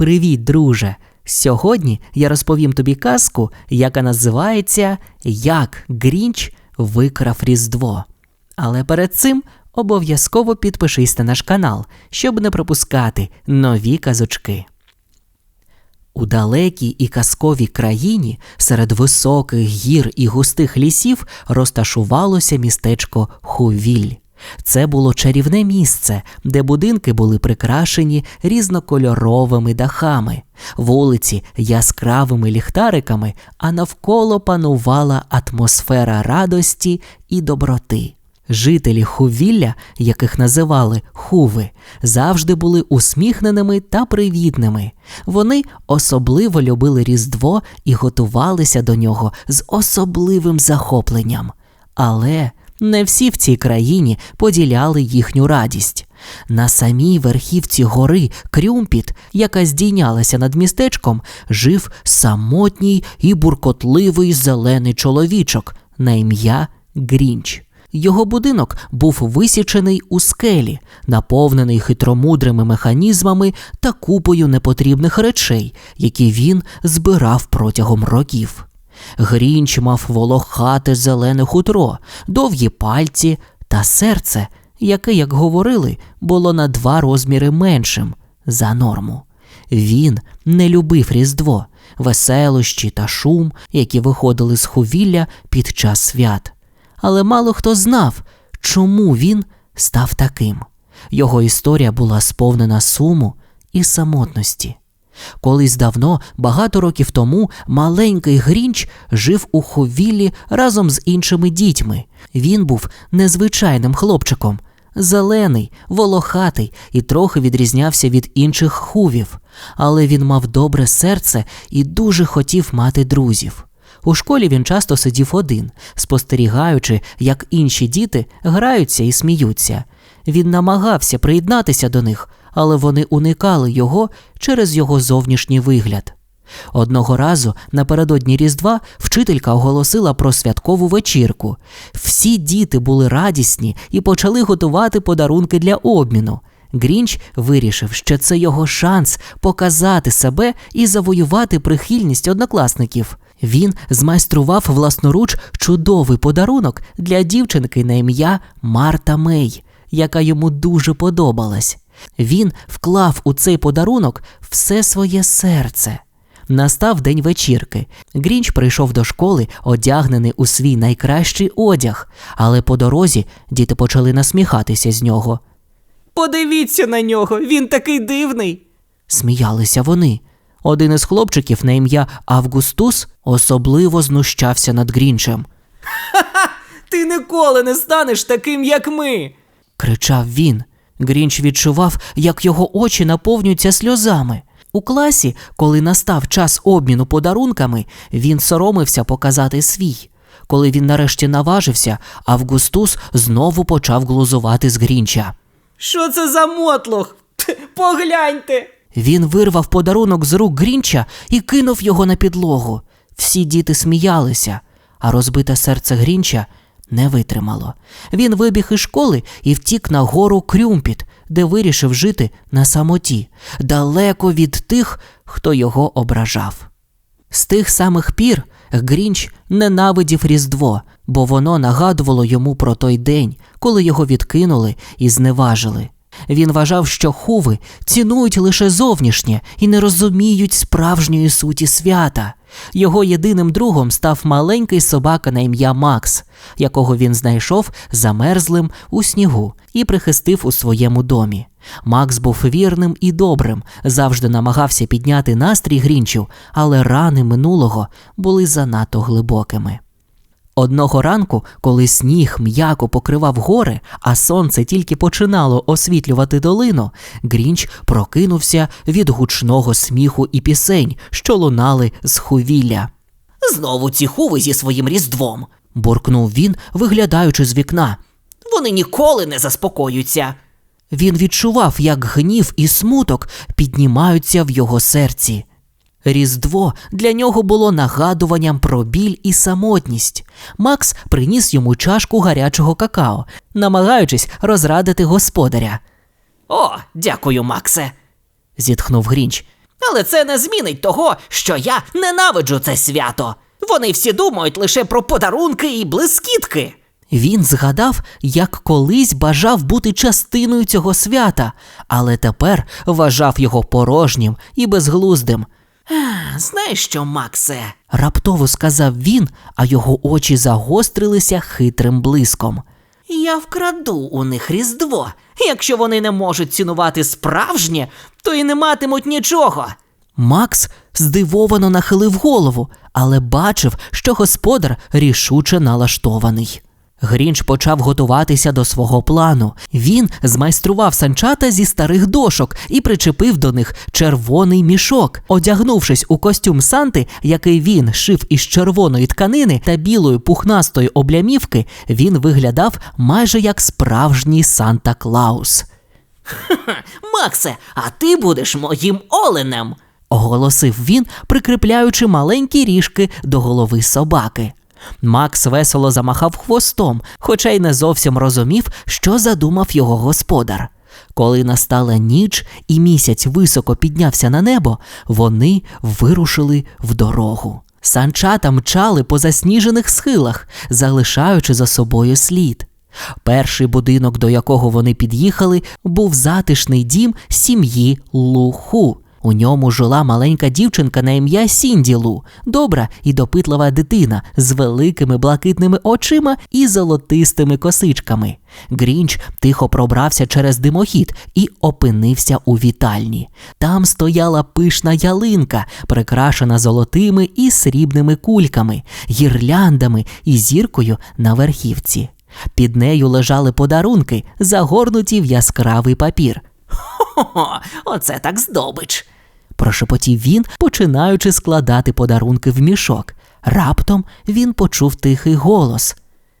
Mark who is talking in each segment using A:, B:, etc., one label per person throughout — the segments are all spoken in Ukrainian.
A: Привіт, друже! Сьогодні я розповім тобі казку, яка називається Як Грінч викрав Різдво. Але перед цим обов'язково підпишись на наш канал, щоб не пропускати нові казочки. У далекій і казковій країні серед високих гір і густих лісів розташувалося містечко Хувіль. Це було чарівне місце, де будинки були прикрашені різнокольоровими дахами, вулиці яскравими ліхтариками, а навколо панувала атмосфера радості і доброти. Жителі Хувілля, яких називали Хуви, завжди були усміхненими та привітними. Вони особливо любили Різдво і готувалися до нього з особливим захопленням. Але не всі в цій країні поділяли їхню радість. На самій верхівці гори Крюмпіт, яка здійнялася над містечком, жив самотній і буркотливий зелений чоловічок на ім'я Грінч. Його будинок був висічений у скелі, наповнений хитромудрими механізмами та купою непотрібних речей, які він збирав протягом років. Грінч мав волохате зелене хутро, довгі пальці та серце, яке, як говорили, було на два розміри меншим за норму. Він не любив Різдво, веселощі та шум, які виходили з хувілля під час свят. Але мало хто знав, чому він став таким. Його історія була сповнена суму і самотності. Колись давно, багато років тому, маленький Грінч жив у ховіллі разом з іншими дітьми. Він був незвичайним хлопчиком, зелений, волохатий і трохи відрізнявся від інших хувів, але він мав добре серце і дуже хотів мати друзів. У школі він часто сидів один, спостерігаючи, як інші діти граються і сміються. Він намагався приєднатися до них, але вони уникали його через його зовнішній вигляд. Одного разу напередодні Різдва вчителька оголосила про святкову вечірку. Всі діти були радісні і почали готувати подарунки для обміну. Грінч вирішив, що це його шанс показати себе і завоювати прихильність однокласників. Він змайстрував власноруч чудовий подарунок для дівчинки на ім'я Марта Мей, яка йому дуже подобалась. Він вклав у цей подарунок все своє серце. Настав день вечірки. Грінч прийшов до школи, одягнений у свій найкращий одяг, але по дорозі діти почали насміхатися з нього.
B: Подивіться на нього, він такий дивний.
A: Сміялися вони. Один із хлопчиків на ім'я Августус особливо знущався над Грінчем. Ха!
B: Ти ніколи не станеш таким, як ми.
A: кричав він. Грінч відчував, як його очі наповнюються сльозами. У класі, коли настав час обміну подарунками, він соромився показати свій. Коли він нарешті наважився, Августус знову почав глузувати з Грінча.
B: Що це за мотлох? Погляньте.
A: Він вирвав подарунок з рук Грінча і кинув його на підлогу. Всі діти сміялися, а розбите серце Грінча не витримало. Він вибіг із школи і втік на гору Крюмпіт, де вирішив жити на самоті, далеко від тих, хто його ображав. З тих самих пір Грінч ненавидів Різдво, бо воно нагадувало йому про той день, коли його відкинули і зневажили. Він вважав, що хуви цінують лише зовнішнє і не розуміють справжньої суті свята. Його єдиним другом став маленький собака на ім'я Макс, якого він знайшов замерзлим у снігу і прихистив у своєму домі. Макс був вірним і добрим, завжди намагався підняти настрій грінчів, але рани минулого були занадто глибокими. Одного ранку, коли сніг м'яко покривав гори, а сонце тільки починало освітлювати долину, Грінч прокинувся від гучного сміху і пісень, що лунали з хувілля.
B: Знову ці хуви зі своїм різдвом.
A: буркнув він, виглядаючи з вікна.
B: Вони ніколи не заспокоюються.
A: Він відчував, як гнів і смуток піднімаються в його серці. Різдво для нього було нагадуванням про біль і самотність. Макс приніс йому чашку гарячого какао, намагаючись розрадити господаря.
B: О, дякую, Максе.
A: Зітхнув Грінч.
B: Але це не змінить того, що я ненавиджу це свято. Вони всі думають лише про подарунки і блискітки.
A: Він згадав, як колись бажав бути частиною цього свята, але тепер вважав його порожнім і безглуздим.
B: Знаєш що, Максе?
A: Раптово сказав він, а його очі загострилися хитрим блиском.
B: Я вкраду у них Різдво. Якщо вони не можуть цінувати справжнє, то і не матимуть нічого.
A: Макс здивовано нахилив голову, але бачив, що господар рішуче налаштований. Грінч почав готуватися до свого плану. Він змайстрував санчата зі старих дошок і причепив до них червоний мішок. Одягнувшись у костюм Санти, який він шив із червоної тканини та білої пухнастої облямівки, він виглядав майже як справжній Санта Клаус.
B: Максе, а ти будеш моїм оленем.
A: оголосив він, прикріпляючи маленькі ріжки до голови собаки. Макс весело замахав хвостом, хоча й не зовсім розумів, що задумав його господар. Коли настала ніч і місяць високо піднявся на небо, вони вирушили в дорогу. Санчата мчали по засніжених схилах, залишаючи за собою слід. Перший будинок, до якого вони під'їхали, був затишний дім сім'ї Луху. У ньому жила маленька дівчинка на ім'я Сінді Лу, добра і допитлива дитина з великими блакитними очима і золотистими косичками. Грінч тихо пробрався через димохід і опинився у вітальні. Там стояла пишна ялинка, прикрашена золотими і срібними кульками, гірляндами і зіркою на верхівці. Під нею лежали подарунки, загорнуті в яскравий папір.
B: Хо-хо, оце так здобич.
A: Прошепотів він, починаючи складати подарунки в мішок. Раптом він почув тихий голос.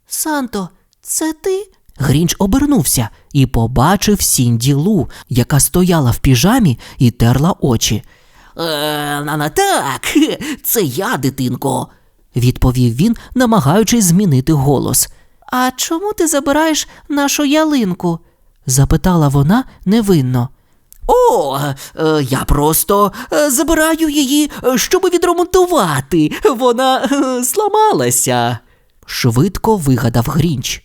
B: Санто, це ти?
A: Грінч обернувся і побачив Сінді Лу, яка стояла в піжамі і терла очі.
B: Е, так, це я, дитинко.
A: Відповів він, намагаючись змінити голос.
B: А чому ти забираєш нашу ялинку?
A: Запитала вона невинно.
B: О, е, я просто е, забираю її, е, щоб відремонтувати. Вона зламалася.
A: Швидко вигадав Грінч.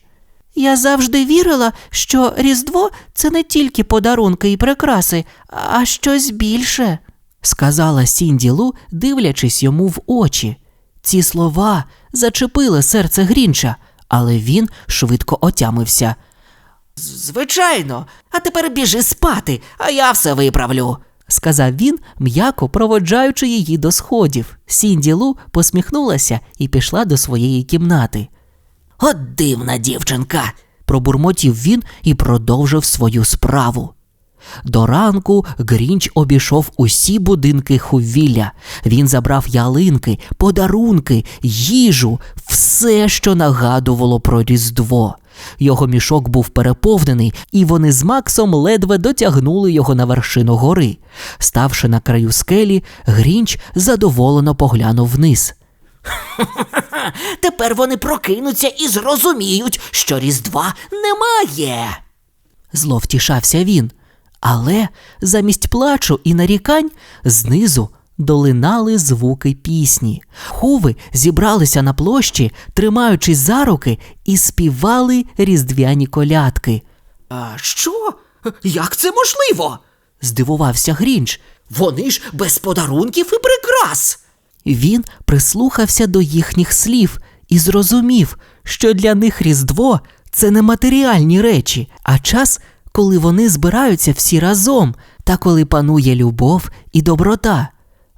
B: Я завжди вірила, що Різдво це не тільки подарунки і прикраси, а щось більше.
A: сказала Сінді Лу, дивлячись йому в очі. Ці слова зачепили серце Грінча, але він швидко отямився.
B: Звичайно, а тепер біжи спати, а я все виправлю.
A: сказав він, м'яко проводжаючи її до сходів. Сінді Лу посміхнулася і пішла до своєї кімнати.
B: От дивна дівчинка.
A: Пробурмотів він і продовжив свою справу. До ранку Грінч обійшов усі будинки хувілля. Він забрав ялинки, подарунки, їжу, все, що нагадувало про Різдво. Його мішок був переповнений, і вони з Максом ледве дотягнули його на вершину гори. Ставши на краю скелі, Грінч задоволено поглянув вниз.
B: Тепер вони прокинуться і зрозуміють, що Різдва немає.
A: Зло втішався він. Але замість плачу і нарікань знизу долинали звуки пісні. Хуви зібралися на площі, тримаючись за руки, і співали різдвяні колядки.
B: А що? Як це можливо?
A: Здивувався Грінч.
B: Вони ж без подарунків і прикрас.
A: Він прислухався до їхніх слів і зрозумів, що для них Різдво це не матеріальні речі, а час, коли вони збираються всі разом та коли панує любов і доброта.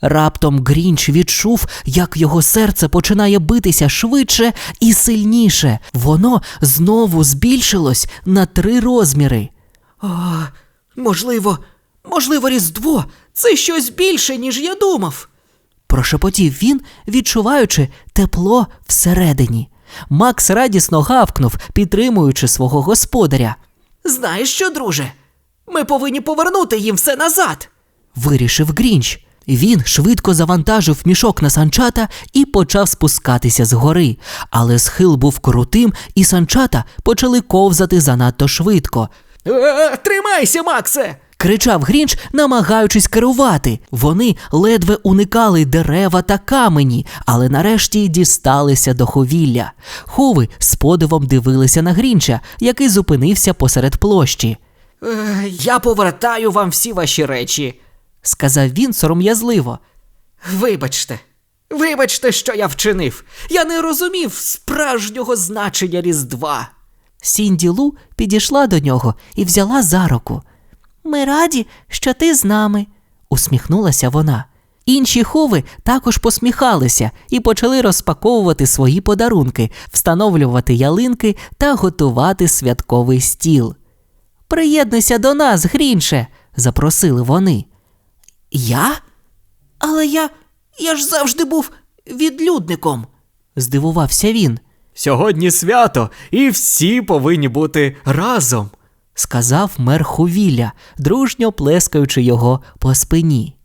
A: Раптом Грінч відчув, як його серце починає битися швидше і сильніше. Воно знову збільшилось на три розміри.
B: А, можливо, можливо, Різдво це щось більше, ніж я думав.
A: Прошепотів він, відчуваючи тепло всередині. Макс радісно гавкнув, підтримуючи свого господаря.
B: Знаєш що, друже? Ми повинні повернути їм все назад.
A: Вирішив Грінч. Він швидко завантажив мішок на санчата і почав спускатися з гори. Але схил був крутим, і санчата почали ковзати занадто швидко.
B: Е, тримайся, Максе!
A: кричав Грінч, намагаючись керувати. Вони ледве уникали дерева та камені, але нарешті дісталися до ховілля. Хови з подивом дивилися на Грінча, який зупинився посеред площі.
B: Е, я повертаю вам всі ваші речі.
A: Сказав він сором'язливо.
B: Вибачте, вибачте, що я вчинив. Я не розумів справжнього значення Різдва.
A: Сінді Лу підійшла до нього і взяла за руку. Ми раді, що ти з нами, усміхнулася вона. Інші хови також посміхалися і почали розпаковувати свої подарунки, встановлювати ялинки та готувати святковий стіл. Приєднуйся до нас, Грінше, запросили вони.
B: Я? Але я. я ж завжди був відлюдником.
A: Здивувався він,
C: Сьогодні свято, і всі повинні бути разом.
A: сказав мер Хувіля, дружньо плескаючи його по спині.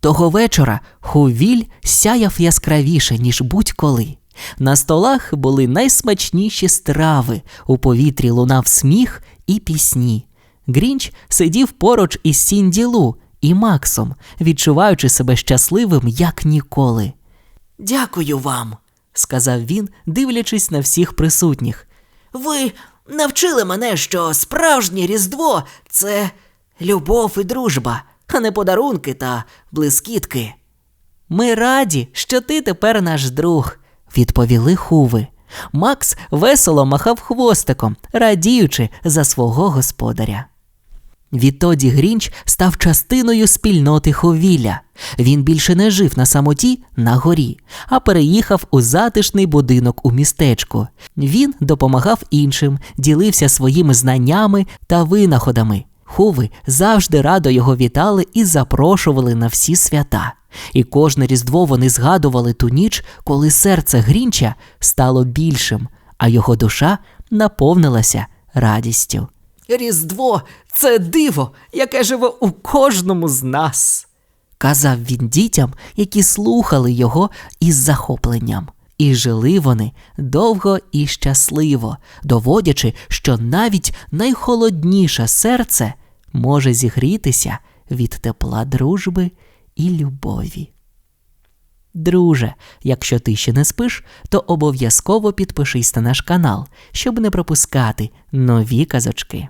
A: Того вечора Хувіль сяяв яскравіше, ніж будь-коли. На столах були найсмачніші страви, у повітрі лунав сміх і пісні. Грінч сидів поруч із Сінді Лу і Максом, відчуваючи себе щасливим як ніколи.
B: Дякую вам.
A: Сказав він, дивлячись на всіх присутніх.
B: Ви навчили мене, що справжнє Різдво це любов і дружба, а не подарунки та блискітки.
A: Ми раді, що ти тепер наш друг, відповіли хуви. Макс весело махав хвостиком, радіючи за свого господаря. Відтоді Грінч став частиною спільноти Ховіля. Він більше не жив на самоті на горі, а переїхав у затишний будинок у містечку. Він допомагав іншим, ділився своїми знаннями та винаходами. Хуви завжди радо його вітали і запрошували на всі свята. І кожне різдво вони згадували ту ніч, коли серце Грінча стало більшим, а його душа наповнилася радістю.
B: Різдво це диво, яке живе у кожному з нас.
A: казав він дітям, які слухали його із захопленням. І жили вони довго і щасливо, доводячи, що навіть найхолодніше серце може зігрітися від тепла дружби і любові. Друже, якщо ти ще не спиш, то обов'язково підпишись на наш канал, щоб не пропускати нові казочки.